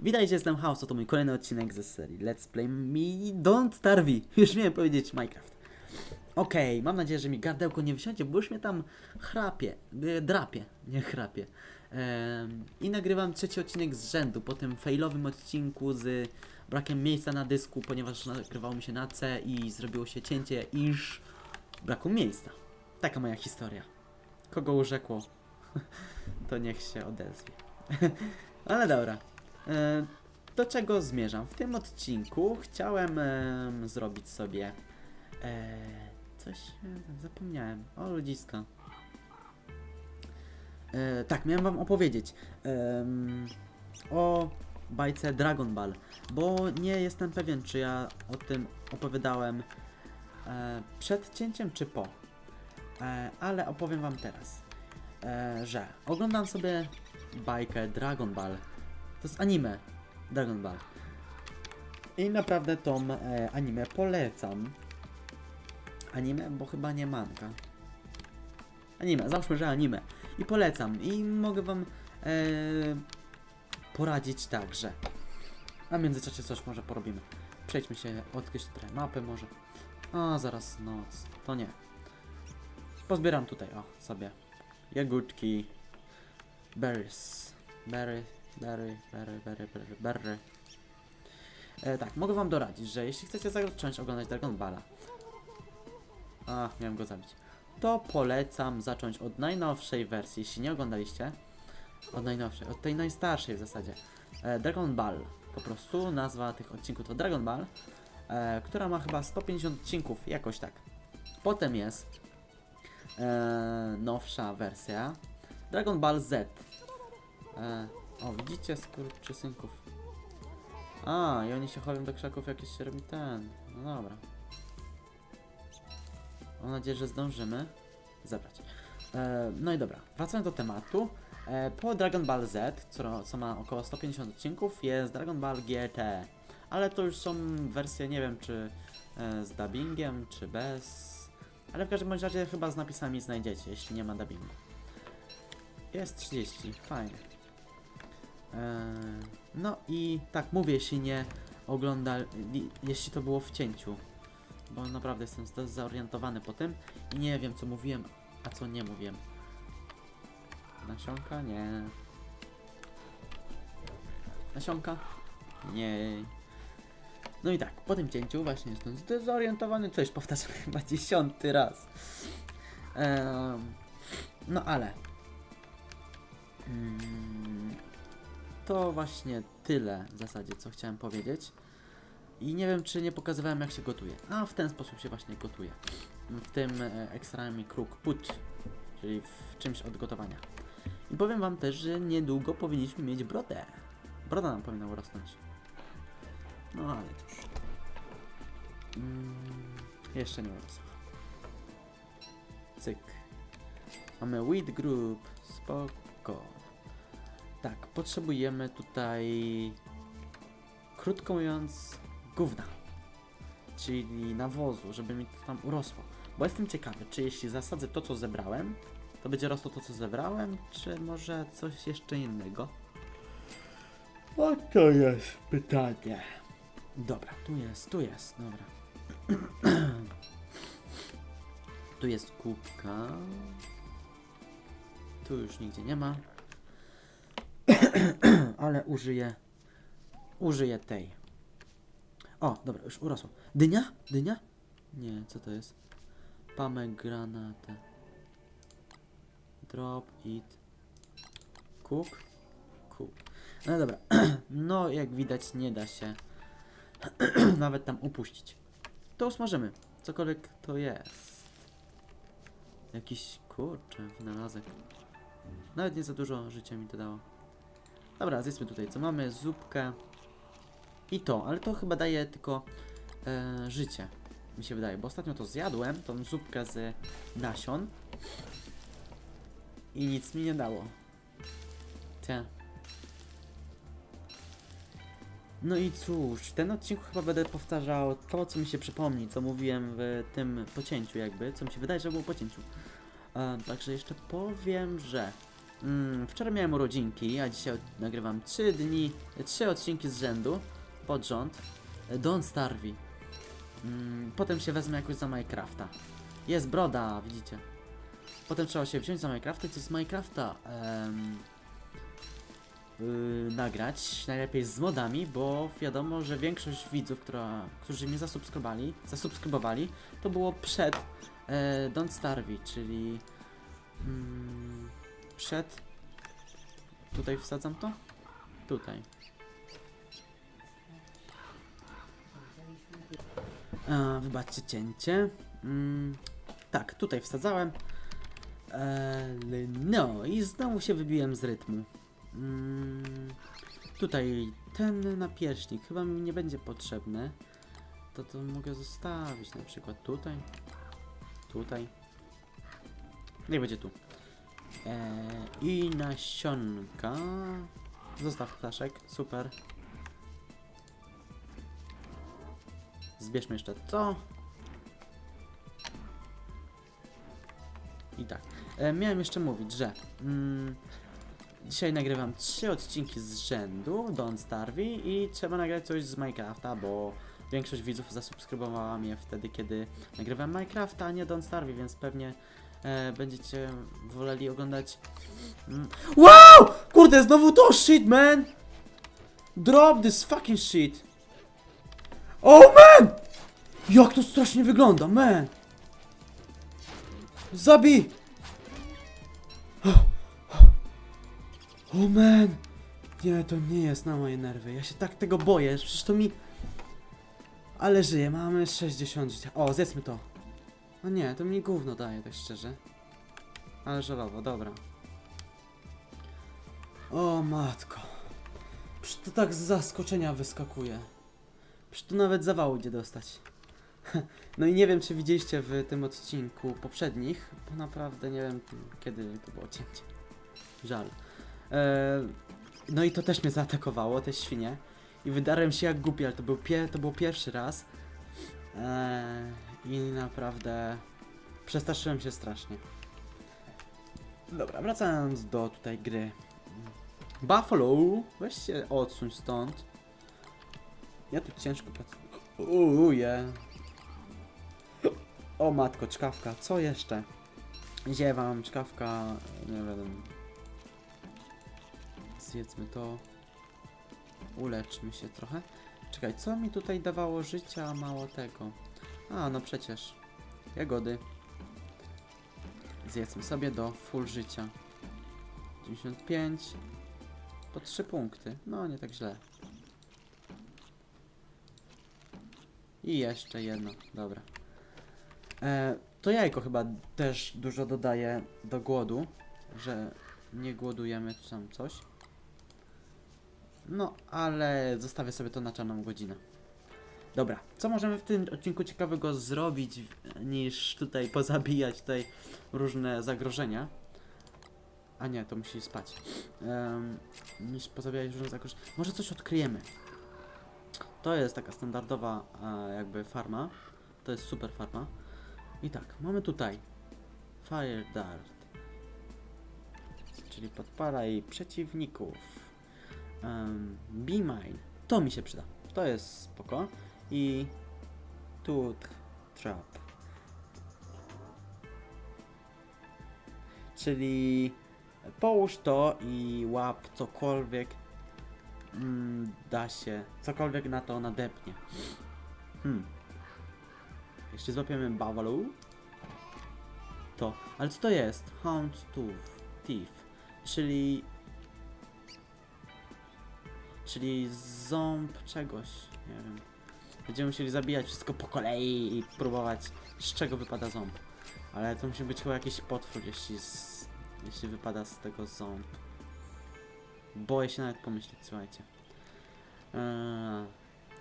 Witajcie, jestem House, to mój kolejny odcinek ze serii Let's Play Me Don't Starve. Już miałem powiedzieć Minecraft. Okej, mam nadzieję, że mi gardełko nie wsiądzie, bo już mnie tam chrapie, y, drapie, nie chrapie. Em, I nagrywam trzeci odcinek z rzędu po tym failowym odcinku z brakiem miejsca na dysku, ponieważ nagrywało mi się na C i zrobiło się cięcie, iż braku miejsca. Taka moja historia. Kogo urzekło, to niech się odezwie. Ale dobra. E, do czego zmierzam? W tym odcinku chciałem em, zrobić sobie e, coś. e, Zapomniałem. O ludziska. Tak, miałem wam opowiedzieć o bajce Dragon Ball, bo nie jestem pewien, czy ja o tym opowiadałem przed cięciem, czy po. Ale opowiem wam teraz, że oglądam sobie bajkę Dragon Ball. To jest anime Dragon Ball. I naprawdę tą e, anime polecam. Anime, bo chyba nie manga. Anime, załóżmy, że anime. I polecam. I mogę wam e, poradzić także. A w międzyczasie coś może porobimy. Przejdźmy się, odkryć trochę mapy może. A, zaraz noc. To nie. Pozbieram tutaj, o, sobie. Jagódki. Berries. Berry, berry, berry, berry, berry, berry. E, tak, mogę wam doradzić, że jeśli chcecie zacząć oglądać Dragon Balla, a, miałem go zabić, to polecam zacząć od najnowszej wersji, jeśli nie oglądaliście, od najnowszej, od tej najstarszej w zasadzie, e, Dragon Ball, po prostu nazwa tych odcinków to Dragon Ball, e, która ma chyba 150 odcinków, jakoś tak. Potem jest e, nowsza wersja, Dragon Ball Z, E, o, widzicie skurczysynków. A, i oni się chowają do krzaków, jak się robi ten. No dobra. Mam nadzieję, że zdążymy zebrać. E, no i dobra, wracając do tematu. E, po Dragon Ball Z, co, co ma około 150 odcinków, jest Dragon Ball GT. Ale to już są wersje, nie wiem czy e, z dubbingiem, czy bez. Ale w każdym bądź razie chyba z napisami znajdziecie, jeśli nie ma dubbingu. Jest 30, fajnie. Eee, no i tak mówię, jeśli nie ogląda, li- jeśli to było w cięciu, bo naprawdę jestem zdezorientowany po tym i nie wiem co mówiłem, a co nie mówiłem. Nasionka? Nie. Nasionka? Nie. No i tak, po tym cięciu właśnie jestem zdezorientowany, coś powtarzam chyba dziesiąty raz. Em, no ale. Mm, to właśnie tyle w zasadzie, co chciałem powiedzieć. I nie wiem, czy nie pokazywałem, jak się gotuje. A w ten sposób się właśnie gotuje. W tym e, ekstremie kruk put, czyli w czymś od gotowania. I powiem wam też, że niedługo powinniśmy mieć brodę. Broda nam powinna urosnąć. No ale cóż. Mm, jeszcze nie urosła. Cyk. Mamy weed group. Spoko. Tak, potrzebujemy tutaj, krótko mówiąc, gówna. Czyli nawozu, żeby mi to tam urosło. Bo jestem ciekawy, czy jeśli zasadzę to, co zebrałem, to będzie rosło to, co zebrałem, czy może coś jeszcze innego? O, to jest pytanie. Dobra, tu jest, tu jest, dobra. tu jest kubka. Tu już nigdzie nie ma ale użyję użyję tej. O, dobra, już urosło. Dynia? Dynia? Nie, co to jest? Pomegranate. Drop it. Cook. Cook. No dobra. No, jak widać, nie da się nawet tam upuścić. To usmażymy. Cokolwiek to jest. Jakiś kurczę wynalazek. Nawet nie za dużo życia mi to dało. Dobra, zjedzmy tutaj co mamy, zupkę i to, ale to chyba daje tylko e, życie, mi się wydaje, bo ostatnio to zjadłem, tą zupkę z nasion i nic mi nie dało. Cie. No i cóż, w tym odcinku chyba będę powtarzał to, co mi się przypomni, co mówiłem w tym pocięciu jakby, co mi się wydaje, że było pocięciu. E, także jeszcze powiem, że Mm, wczoraj miałem urodzinki, a dzisiaj nagrywam 3 dni, 3 odcinki z rzędu pod rząd. Don't Starve. Mm, potem się wezmę jakoś za Minecrafta. Jest broda, widzicie. Potem trzeba się wziąć za Minecrafta i coś z Minecrafta yy, nagrać. Najlepiej z modami, bo wiadomo, że większość widzów, która, którzy mnie zasubskrybowali, zasubskrybowali, to było przed e, Don't Starve, czyli mm, przed. Tutaj wsadzam to? Tutaj. Wybaczcie cięcie. Mm, tak, tutaj wsadzałem. E, no i znowu się wybiłem z rytmu. Mm, tutaj ten napierśnik chyba mi nie będzie potrzebny. To to mogę zostawić na przykład tutaj. Tutaj. Niech będzie tu. E, I nasionka. Zostaw ptaszek, super. Zbierzmy jeszcze to. I tak. E, miałem jeszcze mówić, że mm, dzisiaj nagrywam trzy odcinki z rzędu Don't Starve i trzeba nagrać coś z Minecrafta, bo większość widzów zasubskrybowała mnie wtedy, kiedy nagrywam Minecrafta, a nie Don't Starve, więc pewnie e, będziecie woleli oglądać. Mm. Wow! Kurde, znowu to shit, man! Drop this fucking shit! Oh man! Jak to strasznie wygląda, man! Zabij! Oh man! Nie, to nie jest na moje nerwy. Ja się tak tego boję, przecież to mi... Ale żyję, mamy 60 życia. O, zjedzmy to. No nie, to mi gówno daje, tak szczerze. Ale żalowo, dobra. O matko. Przecież to tak z zaskoczenia wyskakuje. Przecież tu nawet zawału idzie dostać. No i nie wiem, czy widzieliście w tym odcinku poprzednich, bo naprawdę nie wiem, kiedy to było cięcie. Żal. Eee, no i to też mnie zaatakowało, te świnie. I wydarłem się jak głupi, ale to był, pie to był pierwszy raz. Eee, I naprawdę przestraszyłem się strasznie. Dobra, wracając do tutaj gry. Buffalo, weź się odsuń stąd. Ja tu ciężko pracuję. O matko, czkawka, co jeszcze? Ziewam, czkawka, nie wiem. Zjedzmy to. Uleczmy się trochę. Czekaj, co mi tutaj dawało życia, mało tego? A, no przecież. Jagody. Zjedzmy sobie do full życia. 95. Po 3 punkty. No, nie tak źle. I jeszcze jedno, dobra. E, to jajko chyba też dużo dodaje do głodu, że nie głodujemy czy tam coś. No, ale zostawię sobie to na czarną godzinę. Dobra, co możemy w tym odcinku ciekawego zrobić, niż tutaj pozabijać tutaj różne zagrożenia? A nie, to musi spać. Em, niż pozabijać różne zagrożenia. Może coś odkryjemy. To jest taka standardowa e, jakby farma. To jest super farma. I tak, mamy tutaj Fire Dart, czyli podpalaj przeciwników. Um, Be Mine, to mi się przyda. To jest spoko. I Tooth Trap. Czyli połóż to i łap cokolwiek mm, da się, cokolwiek na to nadepnie. Hmm. Jeszcze złapiemy Buffalo. To. Ale co to jest? Hound Tooth. Thief. Czyli... Czyli ząb czegoś. Nie wiem. Będziemy musieli zabijać wszystko po kolei i próbować z czego wypada ząb. Ale to musi być chyba jakiś potwór, jeśli, z, jeśli wypada z tego ząb. Boję się nawet pomyśleć, słuchajcie. Eee,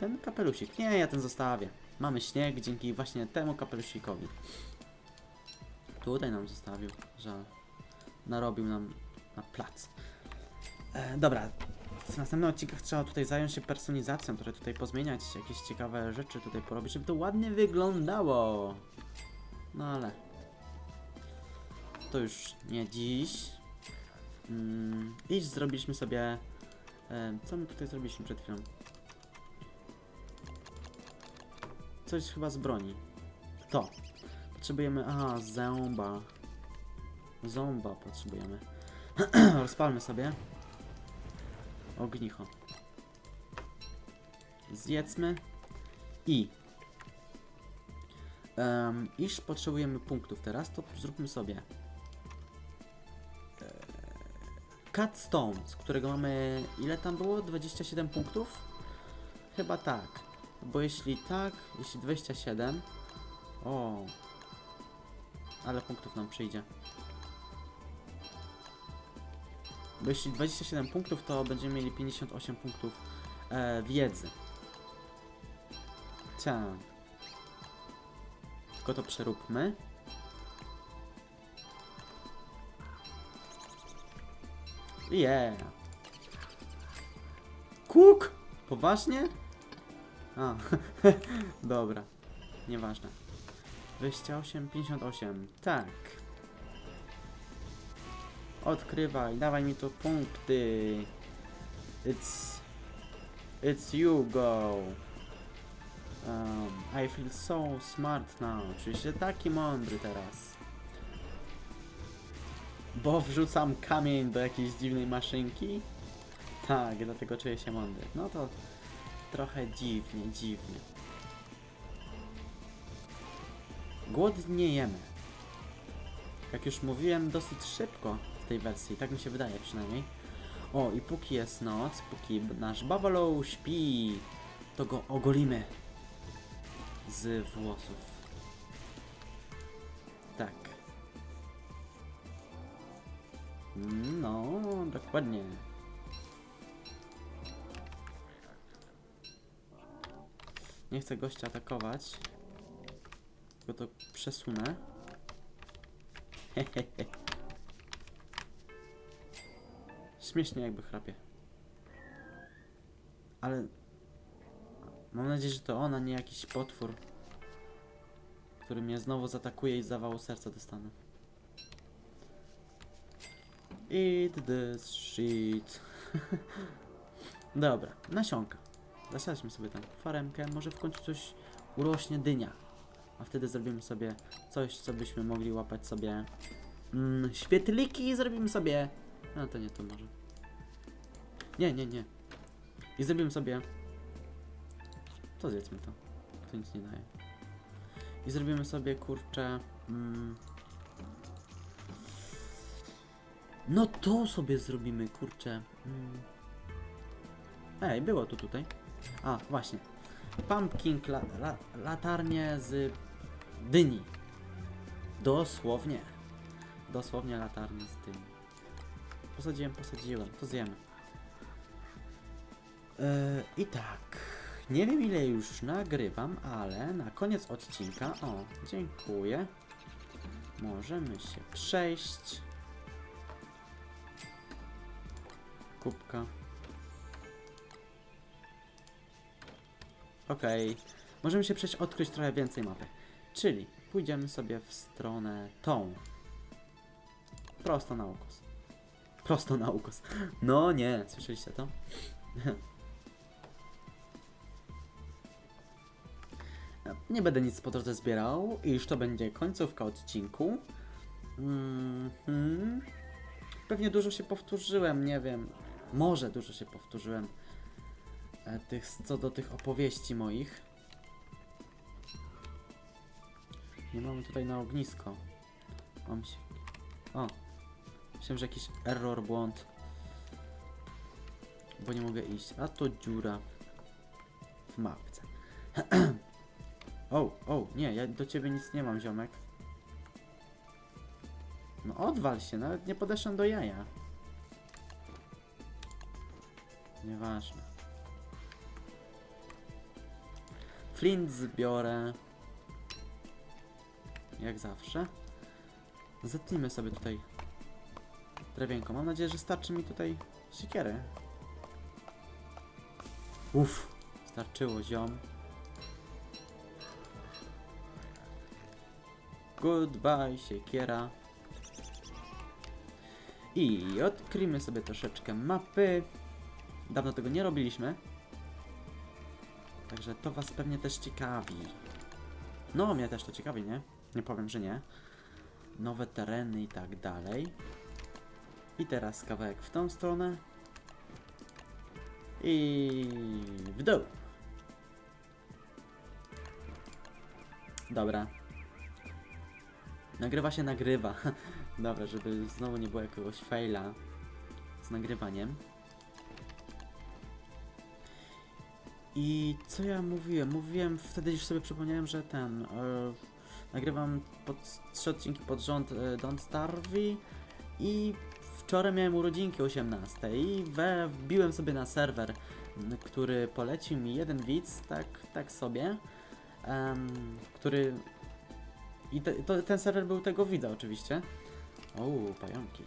ten kapelusik. Nie, ja ten zostawię. Mamy śnieg dzięki właśnie temu kapelusikowi. Tutaj nam zostawił, że narobił nam na plac. E, dobra, w następnym odcinkach trzeba tutaj zająć się personalizacją, trochę tutaj pozmieniać, jakieś ciekawe rzeczy tutaj porobić, żeby to ładnie wyglądało. No ale to już nie dziś. Mm, I zrobiliśmy sobie... E, co my tutaj zrobiliśmy przed chwilą? Coś chyba z broni. To. Potrzebujemy... Aha, zęba. Ząba potrzebujemy. Rozpalmy sobie. Ognicho. Zjedzmy. I... Um, iż potrzebujemy punktów teraz, to zróbmy sobie... e, Cut Stone, z którego mamy... Ile tam było? 27 punktów? Chyba tak. Bo jeśli tak, jeśli 27... O... Ale punktów nam przyjdzie. Bo jeśli 27 punktów, to będziemy mieli 58 punktów e, wiedzy. Tak. Tylko to przeróbmy. Yeah. Kuk! Poważnie? A, dobra. Nieważne. 28, 58. Tak. Odkrywaj, dawaj mi tu punkty. It's... It's you go. Um, I feel so smart now. Czuję się taki mądry teraz. Bo wrzucam kamień do jakiejś dziwnej maszynki? Tak, dlatego czuję się mądry. No to trochę dziwnie, dziwnie. Głodniejemy. Jak już mówiłem, dosyć szybko tej wersji, tak mi się wydaje przynajmniej. O, i póki jest noc, póki nasz Buffalo śpi, to go ogolimy z włosów. Tak. No, dokładnie. Nie chcę gościa atakować. Tylko to przesunę. Hehehe. Śmiesznie jakby chrapie. Ale... Mam nadzieję, że to ona, nie jakiś potwór. Który mnie znowu zaatakuje i zawału serca dostanę. Eat this shit. Dobra, nasionka. Zasadźmy sobie tam faremkę, może w końcu coś urośnie dynia. A wtedy zrobimy sobie coś, co byśmy mogli łapać sobie mm, świetliki i zrobimy sobie... No to nie to może. Nie, nie, nie. I zrobimy sobie... To zjedzmy to. To nic nie daje. I zrobimy sobie, kurczę... Mm, no to sobie zrobimy, kurczę. Mm. Ej, było to tutaj. A, właśnie. Pumpkin la, la, latarnie z dyni. Dosłownie. Dosłownie latarnie z dyni. Posadziłem, posadziłem. To zjemy. Yy, I tak. Nie wiem ile już nagrywam, ale na koniec odcinka. O, dziękuję. Możemy się przejść. Kubka. Okej. Możemy się przejść, odkryć trochę więcej mapy. Czyli pójdziemy sobie w stronę tą. Prosto na ukos. Prosto na ukos. No nie, słyszeliście to? Nie będę nic po drodze zbierał, iż to będzie końcówka odcinku. Mhm. Pewnie dużo się powtórzyłem, nie wiem. Może dużo się powtórzyłem e, tych, co do tych opowieści moich. Nie mamy tutaj na ognisko. Mam się. O! Myślałem, że jakiś error, błąd. Bo nie mogę iść. A to dziura w mapce. o, o, nie, ja do ciebie nic nie mam, ziomek. No odwal się, nawet nie podeszłem do jaja. Nieważne. Flint zbiorę. Jak zawsze. Zetnijmy sobie tutaj drewienko. Mam nadzieję, że starczy mi tutaj siekiery. Uff, starczyło ziom. Goodbye, siekiera. I odkryjmy sobie troszeczkę mapy. Dawno tego nie robiliśmy. Także to was pewnie też ciekawi. No, mnie też to ciekawi, nie? Nie powiem, że nie. Nowe tereny i tak dalej. I teraz kawałek w tą stronę. I w dół. Dobra. Nagrywa się, nagrywa. Dobra, żeby znowu nie było jakiegoś faila z nagrywaniem. I co ja mówiłem? Mówiłem, wtedy już sobie przypomniałem, że ten. E, nagrywam pod, trzy odcinki pod rząd e, Don't Starve i wczoraj miałem urodzinki 18 i we, wbiłem sobie na serwer, który polecił mi jeden widz, tak, tak sobie, który... I te, to, ten serwer był tego widza oczywiście. O, pająki.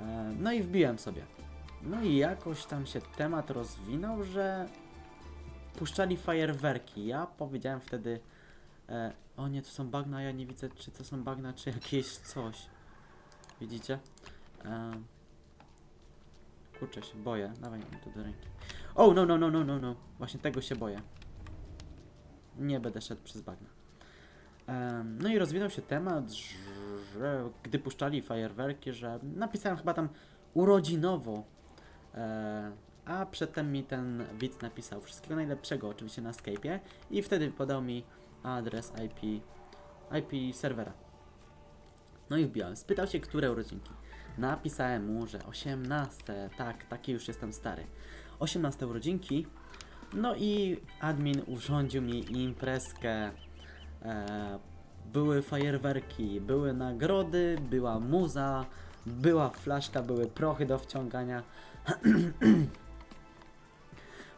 E, no i wbiłem sobie. No i jakoś tam się temat rozwinął, że puszczali fajerwerki. Ja powiedziałem wtedy, e, o nie, to są bagna, ja nie widzę, czy to są bagna, czy jakieś coś. Widzicie? E, kurczę, się boję. Dawaj mi to do ręki. O, no, no, no, no, no, no. Właśnie tego się boję. Nie będę szedł przez bagna. No i rozwinął się temat, że gdy puszczali fajerwerki, że napisałem chyba tam urodzinowo. E, a przedtem mi ten widz napisał wszystkiego najlepszego, oczywiście na Skype'ie i wtedy podał mi adres IP, IP serwera. No i wbiłem. Spytał się, które urodzinki. Napisałem mu, że 18, tak, taki już jestem stary. 18 urodzinki. No i admin urządził mi imprezkę. E, były fajerwerki, były nagrody, była muza, była flaszka, były prochy do wciągania.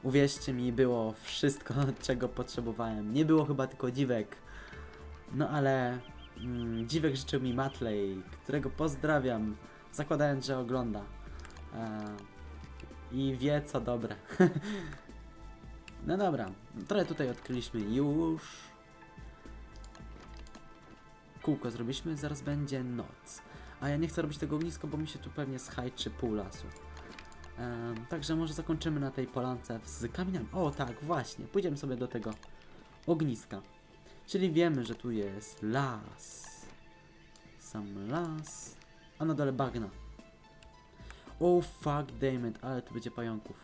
Uwierzcie mi, było wszystko, czego potrzebowałem. Nie było chyba tylko dziwek. No ale mm, dziwek życzył mi Matley, którego pozdrawiam, zakładając, że ogląda. E, I wie co dobre. no dobra, trochę tutaj odkryliśmy już. Kółko zrobiliśmy, zaraz będzie noc. A ja nie chcę robić tego ognisko, bo mi się tu pewnie schajczy pół lasu. Em, także może zakończymy na tej polance z kamieniami. O tak, właśnie. Pójdziemy sobie do tego ogniska. Czyli wiemy, że tu jest las. Sam las. A na dole bagna. Oh fuck damn it, ale tu będzie pająków.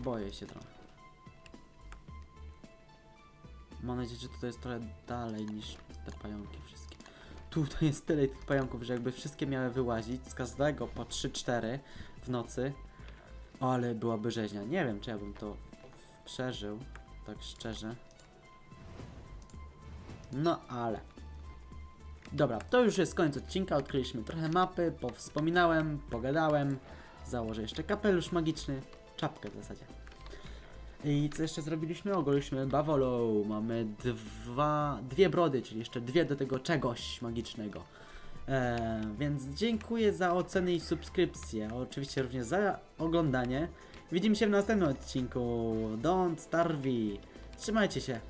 Boję się trochę. Mam nadzieję, że to jest trochę dalej niż te pająki wszystkie. Tutaj jest tyle tych pająków, że jakby wszystkie miały wyłazić, z każdego po 3-4 w nocy. Ale byłaby rzeźnia. Nie wiem, czy ja bym to przeżył, tak szczerze. No ale. Dobra, to już jest koniec odcinka. Odkryliśmy trochę mapy, powspominałem, pogadałem. Założę jeszcze kapelusz magiczny, czapkę w zasadzie. I co jeszcze zrobiliśmy? Ogoliliśmy bawolą. Mamy dwa, dwie brody, czyli jeszcze dwie do tego czegoś magicznego. E, więc dziękuję za oceny i subskrypcje. Oczywiście również za oglądanie. Widzimy się w następnym odcinku. Don't Starve. Trzymajcie się.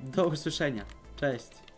Do usłyszenia. Cześć.